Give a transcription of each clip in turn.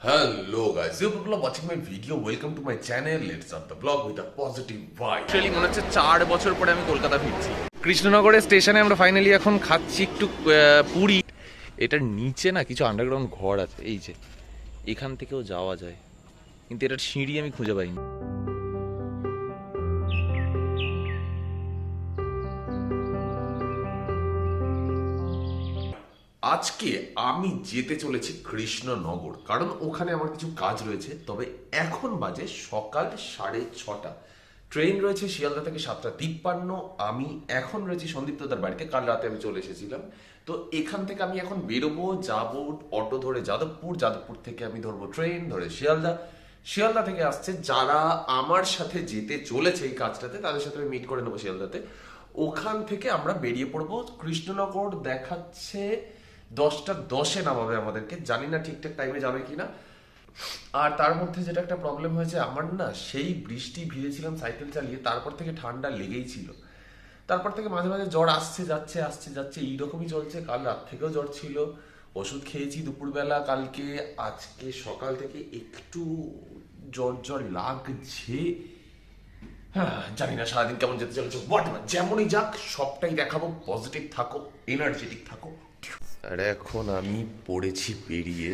Hello guys, you people are watching my video. Welcome to my channel. Let's start the vlog with a positive vibe. Actually মনে হচ্ছে চার বছর পরে আমি কলকাতা ফিরছি কৃষ্ণনগরের স্টেশনে আমরা ফাইনালি এখন খাচ্ছি একটু পুরি এটার নিচে না কিছু আন্ডারগ্রাউন্ড ঘর আছে এই যে এখান থেকেও যাওয়া যায় কিন্তু এটার সিঁড়ি আমি খুঁজে পাইনি আজকে আমি যেতে চলেছি কৃষ্ণনগর। কারণ ওখানে আমার কিছু কাজ রয়েছে। তবে এখন বাজে সকাল সাড়ে ছটা। ট্রেন রয়েছে শিয়ালদা থেকে সাতটা তিপ্পান্ন। আমি এখন রয়েছি সন্দীপ দাদার বাড়িতে। কাল রাতে আমি চলে এসেছিলাম। তো এখান থেকে আমি এখন বেরোবো, যাব অটো ধরে যাদবপুর। যাদবপুর থেকে আমি ধরবো ট্রেন, ধরে শিয়ালদা। শিয়ালদা থেকে আসছে যারা আমার সাথে যেতে চলেছে এই কাজটাতে, তাদের সাথে আমি মিট করে নেব শিয়ালদাতে। ওখান থেকে আমরা বেরিয়ে পড়ব কৃষ্ণনগর। দেখাচ্ছে দশটা দশে নামাবে আমাদেরকে। জানি না ঠিকঠাক টাইমে যাবে কিনা। আর তার মধ্যে যেটা একটা প্রবলেম হয়েছে আমার না সেই বৃষ্টি ভিজেছিলাম সাইকেল চালিয়ে তারপর থেকে ঠান্ডা লেগেই ছিল। তারপর থেকে মাঝে মাঝে জ্বর আসছে যাচ্ছে আসছে যাচ্ছে এইরকমই চলছে। কাল রাত থেকেও জ্বর ছিল। ওষুধ খেয়েছি দুপুরবেলা কালকে আজকে সকাল থেকে একটু জ্বর জ্বর লাগছে। হ্যাঁ, জানি না সারাদিন কেমন যেতে চলেছে। হোয়াট যেমনই যাক সবটাই দেখাবো। পজিটিভ থাকো এনার্জেটিক থাকো। আর এখন আমি পড়েছি বেরিয়ে।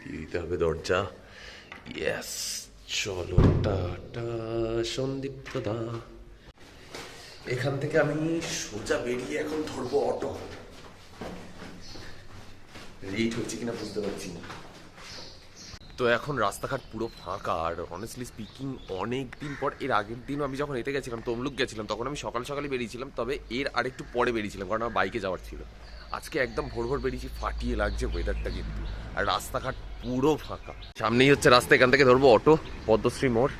দিয়ে দিতে হবে দরজা। ইয়েস চলো, টাটা, সন্দীপ্ত দা। এখান থেকে আমি সোজা বেরিয়ে এখন ধরবো অটো। লেট হচ্ছে কিনা বুঝতে পারছি না। তো এখন রাস্তাঘাট পুরো ফাঁকা, আর অনেস্টলি স্পিকিং অনেক দিন পর, এর আগের দিন আমি যখন এতে গেছিলাম, তমলুক গেছিলাম, তখন আমি সকাল সকালে বেরিয়েছিলাম, তবে এর আরেকটু পরে বেরিয়েছিলাম, কারণ আমার বাইকে যাওয়ার ছিল। আজকে একদম ভোর ভোর বেরিয়েছি, ফাটিয়ে লাগছে ওয়েদারটা কিন্তু। আর রাস্তাঘাট পুরো ফাঁকা। সামনেই হচ্ছে রাস্তা, এখান থেকে ধরবো অটো, পদ্মশ্রী মোড়।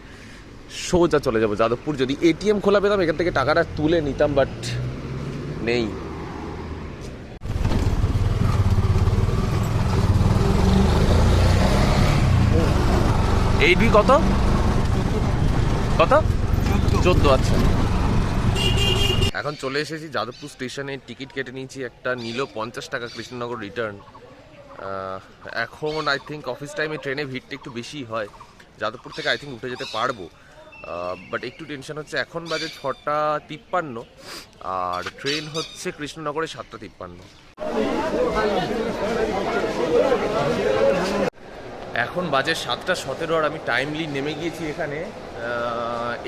সোজা চলে যাব যাদবপুর। যদি এটিএম খোলা পেতাম, এখান থেকে টাকাটা তুলে নিতাম বাট নেই। এইট বি কত? কত? চোদ্দ আচ্ছা। এখন চলে এসেছি যাদবপুর স্টেশনে, টিকিট কেটে নিয়েছি একটা, নিল পঞ্চাশ টাকা কৃষ্ণনগর রিটার্ন এখন আই থিঙ্ক অফিস টাইমে ট্রেনে ভিড়টা একটু বেশি হয়। যাদবপুর থেকে আই থিঙ্ক উঠে যেতে পারব। বাট একটু টেনশন হচ্ছে, এখন বাজে ছটা তিপ্পান্ন, আর ট্রেন হচ্ছে কৃষ্ণনগরে সাতটা তিপ্পান্ন। এখন বাজে সাতটা সতেরো, আর আমি টাইমলি নেমে গিয়েছি এখানে।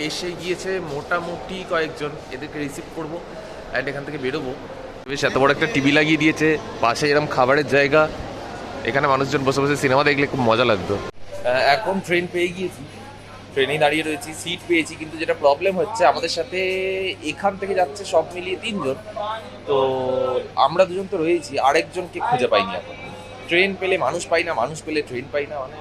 এসে গিয়েছে মোটামুটি কয়েকজন। এদেরকে রিসিভ করব অ্যান্ড এখান থেকে বেরোবো। বেশ, এত বড় একটা টিভি লাগিয়ে দিয়েছে। পাশে এরকম খাবারের জায়গা। এখানে মানুষজন বসে বসে সিনেমা দেখলে খুব মজা লাগতো। এখন ট্রেন পেয়ে গিয়েছি। ট্রেনেই দাঁড়িয়ে রয়েছি সিট পেয়েছি, কিন্তু যেটা প্রবলেম হচ্ছে, আমাদের সাথে এখান থেকে যাচ্ছে সব মিলিয়ে তিনজন। তো আমরা দুজন তো রয়েছি, আরেকজনকে খুঁজে পাইনি এখন। ট্রেন পেলে মানুষ পাই না, মানুষ পেলে ট্রেন পাই না। মানে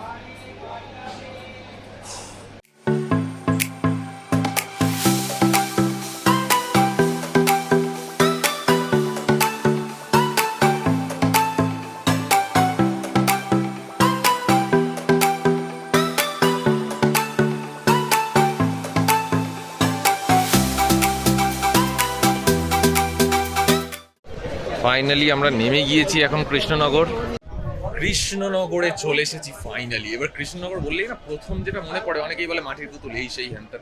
ফাইনালি আমরা নেমে গিয়েছি এখন কৃষ্ণনগর। কৃষ্ণনগরে চলে এসেছি ফাইনালি এবার কৃষ্ণনগর বললেই না প্রথম যেটা মনে পড়ে অনেকেই বলে মাটির পুতুল এই সেই হ্যান্টার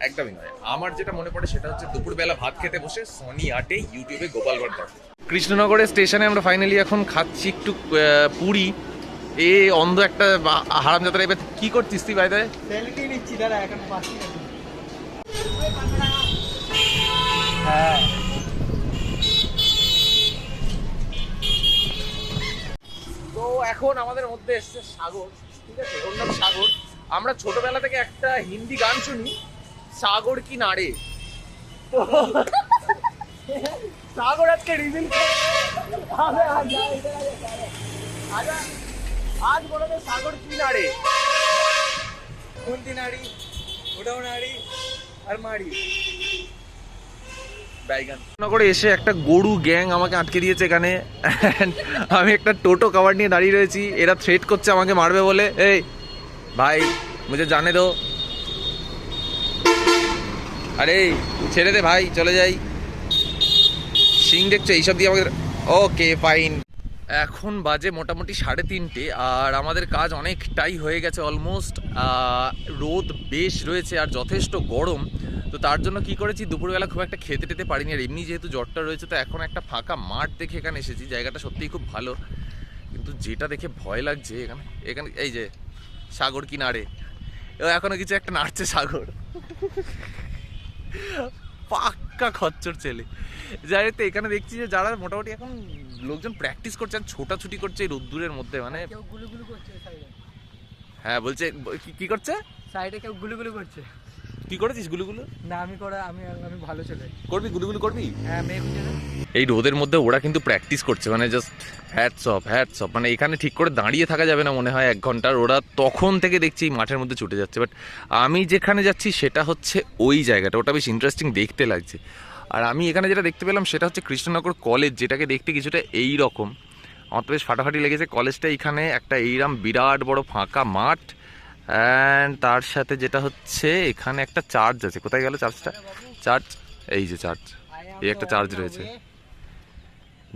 একদমই নয়। আমার যেটা মনে পড়ে সেটা হচ্ছে দুপুরবেলা ভাত খেতে বসে সনি আটে ইউটিউবে গোপাল ভাট দেখে। কৃষ্ণনগরের স্টেশনে আমরা ফাইনালি এখন খাচ্ছি একটু পুরি। এ অন্ধ একটা বা- হারামজাদা এবার কি করছিস তুই বাইরে সেলফি নিচ্ছি দাঁড়া এখন পাচ্ছি হ্যাঁ। তো এখন আমাদের মধ্যে এসছে সাগর, ঠিক আছে? ওর নাম সাগর। আমরা ছোটবেলা থেকে একটা হিন্দি গান শুনি, সাগর কি নাড়ে তো সাগর আজকে রিভিল আজ বলে সাগর কি নাড়ে কোনটি নাড়ি ওটাও নাড়ি আর মাড়ি নগরে এসে একটা গরু গ্যাং আমাকে আটকে দিয়েছে এখানে। আমি একটা টোটো কভার নিয়ে দাঁড়িয়ে রয়েছি। এরা থ্রেট করছে, আমাকে মারবে বলে। এই, ভাই, মুঝে জানে দো। আরে, ছেড়ে দে ভাই, চলে যাই। সিং দেখছ, এইসব দিয়ে আমাকে ওকে ফাইন এখন বাজে মোটামুটি সাড়ে তিনটে, আর আমাদের কাজ অনেকটাই হয়ে গেছে অলমোস্ট। রোদ বেশ রয়েছে আর যথেষ্ট গরম। তো তার জন্য কি করেছি? দুপুরবেলা খুব একটা খেতে টেতে পারিনি আর এমনি যেহেতু জ্বরটা রয়েছে তো এখন একটা ফাঁকা মাঠ দেখে এখানে এসেছি। জায়গাটা সত্যিই খুব ভালো। কিন্তু যেটা দেখে ভয় লাগছে এখানে এখানে এই যে সাগর কিনারে। ও এখনও কিছু একটা নাড়ছে সাগর। পাক্কা খচ্চর ছেলে। যাই তো এখানে দেখছি যে যারা মোটামুটি এখন লোকজন প্র্যাকটিস করছে আর ছোটাছুটি করছে এই রোদ্দুরের মধ্যে মানে হ্যাঁ বলছে কি- কি করছে? সাইডে কেউ গুলুগুলু করছে। কি করেছিস গুলুগুলু? না আমি করে আমি আমি ভালো ছেলে। করবি গুলুগুলু করবি? হ্যাঁ মেয়ে খুঁজে এই রোদের মধ্যে ওরা কিন্তু প্র্যাকটিস করছে মানে just hats off hats off মানে এখানে ঠিক করে দাঁড়িয়ে থাকা যাবে না মনে হয় এক ঘণ্টার। ওরা তখন থেকে দেখছি এই মাঠের মধ্যে ছুটে যাচ্ছে। বাট আমি যেখানে যাচ্ছি সেটা হচ্ছে ওই জায়গাটা। ওটা বেশ ইন্টারেস্টিং দেখতে লাগছে। আর আমি এখানে যেটা দেখতে পেলাম সেটা হচ্ছে কৃষ্ণনগর কলেজ যেটাকে দেখতে কিছুটা এই রকম আমার তো বেশ ফাটাফাটি লেগেছে। কলেজটা এখানে একটা এইরাম বিরাট বড় ফাঁকা মাঠ। অ্যান্ড তার সাথে যেটা হচ্ছে এখানে একটা চার্জ আছে। কোথায় গেল চার্জটা চার্জ এই যে চার্চ এই একটা চার্জ রয়েছে।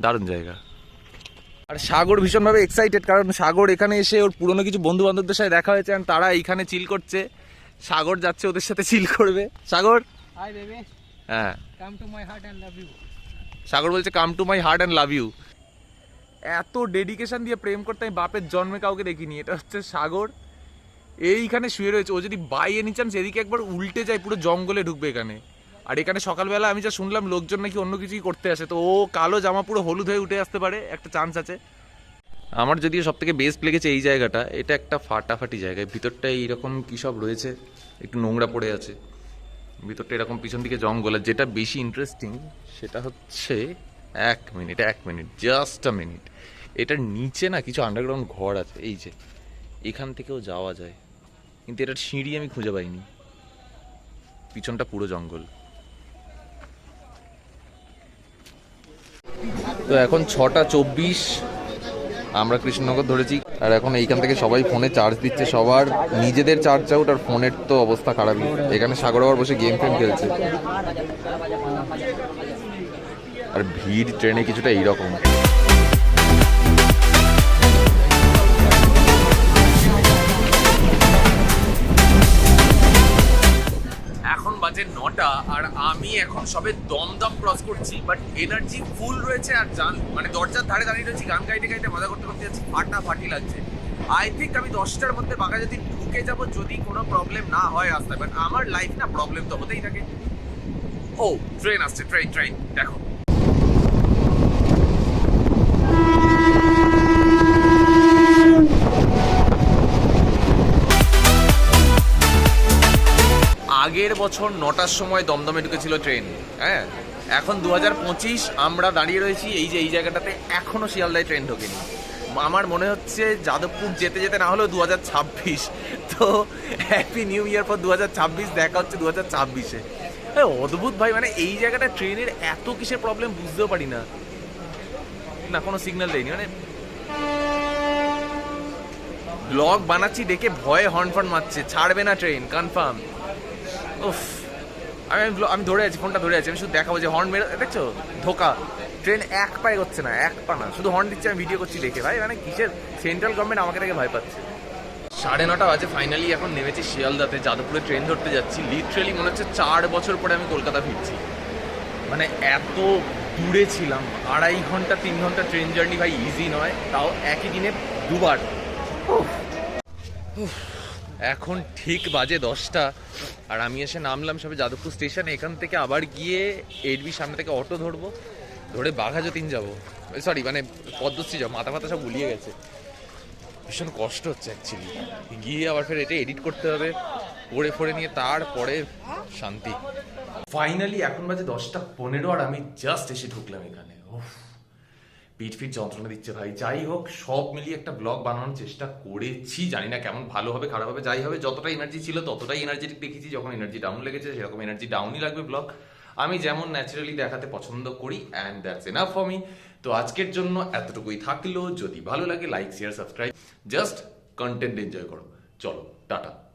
দারুণ জায়গা। আর সাগর ভীষণভাবে এক্সাইটেড কারণ সাগর এখানে এসে ওর পুরনো কিছু বন্ধু বান্ধবদের সাথে দেখা হয়েছে and তারা এইখানে চিল করছে। সাগর যাচ্ছে ওদের সাথে চিল করবে। সাগর? হাই বেবি হ্যাঁ। Come to my heart and love you Sagar বলছে come to my heart and love you এত ডেডিকেশন দিয়ে প্রেম করতে আমি বাপের জন্মে কাউকে দেখিনি। এটা হচ্ছে সাগর। এইখানে শুয়ে রয়েছে। ও যদি বাই এনি চান্স এদিকে একবার উল্টে যায়, পুরো জঙ্গলে ঢুকবে এখানে। আর এখানে সকালবেলা আমি যা শুনলাম, লোকজন নাকি অন্য কিছুই করতে আসে। তো ও কালো জামা পুরো হলুদ হয়ে উঠে আসতে পারে, একটা চান্স আছে। আমার যদিও সব থেকে বেস্ট লেগেছে এই জায়গাটা, এটা একটা ফাটাফাটি জায়গায় ভিতরটা এইরকম কী সব রয়েছে, একটু নোংরা পড়ে আছে। ভিতরটা এরকম পিছন দিকে জঙ্গল। আর যেটা বেশি ইন্টারেস্টিং সেটা হচ্ছে, এক মিনিট এক মিনিট জাস্ট আ মিনিট এটার নিচে না কিছু আন্ডারগ্রাউন্ড ঘর আছে, এই যে। এখান থেকেও যাওয়া যায়। কিন্তু এটার সিঁড়ি আমি খুঁজে পাইনি। পিছনটা পুরো জঙ্গল। তো এখন ছটা চব্বিশ, আমরা কৃষ্ণনগর ধরেছি। আর এখন এইখান থেকে সবাই ফোনে চার্জ দিচ্ছে সবার। নিজেদের চার্জ আউট আর ফোনের তো অবস্থা খারাপই। এখানে সাগর আবার বসে গেম ফেম খেলছে। আর ভিড় ট্রেনে কিছুটা এইরকম। বাজে নটা আর আমি এখন সবে দমদম ক্রস করছি বাট এনার্জি ফুল রয়েছে আর জান মানে দরজার ধারে দাঁড়িয়ে রয়েছি, গান গাইতে গাইতে মজা করতে করতে যাচ্ছি ফাটা ফাটি লাগছে। আই থিঙ্ক আমি দশটার মধ্যে বাঘা যদি ঢুকে যাব, যদি কোনো প্রবলেম না হয় রাস্তায় বাট আমার লাইফ না প্রবলেম তো হতেই থাকে। ও ট্রেন আসছে ট্রেন ট্রেন দেখো। বছর নটার সময় দমদমে ঢুকেছিল ট্রেন হ্যাঁ? এখন দু হাজার পঁচিশ আমরা দাঁড়িয়ে রয়েছি, এই যে, এই জায়গাটাতে এখনও শিয়ালদায় ট্রেন ঢোকেনি। আমার মনে হচ্ছে যাদবপুর যেতে যেতে না হলেও দু হাজার ছাব্বিশ। তো হ্যাপি নিউ ইয়ার পর দু হাজার ছাব্বিশ, দেখা হচ্ছে দু হাজার ছাব্বিশে অদ্ভুত ভাই মানে এই জায়গাটা ট্রেনের এত কিসের প্রবলেম বুঝতেও পারি না। না, কোনো সিগন্যাল দেয়নি মানে ব্লগ বানাচ্ছি দেখে ভয়ে হর্ন ফর্ন মারছে, ছাড়বে না ট্রেন কনফার্ম উফ। আমি আমি ধরে আছি ফোনটা ধরে আছি আমি শুধু দেখাবো যে হর্ন মেরে দেখছ? ধোকা। ট্রেন এক পায়ে হচ্ছে না এক পা না। শুধু হর্ন দিচ্ছে আমি ভিডিও করছি দেখে। ভাই মানে কিসের? সেন্ট্রাল গভর্নমেন্ট আমাকে দেখে ভয় পাচ্ছে। সাড়ে নটা বাজে ফাইনালি এখন নেমেছি শিয়ালদাতে যাদবপুরে ট্রেন ধরতে যাচ্ছি। লিটারেলি মনে হচ্ছে চার বছর পরে আমি কলকাতা ফিরছি। মানে এত দূরে ছিলাম আড়াই ঘণ্টা তিন ঘণ্টা ট্রেন জার্নি ভাই ইজি নয় তাও একই দিনে দুবার। উফ। এখন ঠিক বাজে দশটা, আর আমি এসে নামলাম সবে যাদবপুর স্টেশনে। এখান থেকে আবার গিয়ে এডবি সামনে থেকে অটো ধরবো, ধরে বাঘা যতীন যাব। সরি মানে পদ্মশ্রী যাব, মাথা ফাতা সব গুলিয়ে গেছে। ভীষণ কষ্ট হচ্ছে অ্যাকচুয়ালি গিয়ে আবার ফের এটা এডিট করতে হবে, পড়ে ফড়ে নিয়ে তারপরে শান্তি। ফাইনালি এখন বাজে দশটা পনেরো, আর আমি জাস্ট এসে ঢুকলাম এখানে। উফ। পিঠ ফিট যন্ত্রণা দিচ্ছে ভাই। যাই হোক, সব মিলিয়ে একটা ব্লগ বানানোর চেষ্টা করেছি। জানি না কেমন ভালো হবে, খারাপ হবে, যাই হবে, যতটা এনার্জি ছিল, ততটাই এনার্জেটিক দেখেছি। যখন এনার্জি ডাউন লেগেছে, সেরকম এনার্জি ডাউনই লাগবে ব্লগ আমি যেমন ন্যাচারালি দেখাতে পছন্দ করি and that's enough for me তো আজকের জন্য এতটুকুই থাকল। যদি ভালো লাগে like share subscribe just content enjoy করো। চলো, টাটা।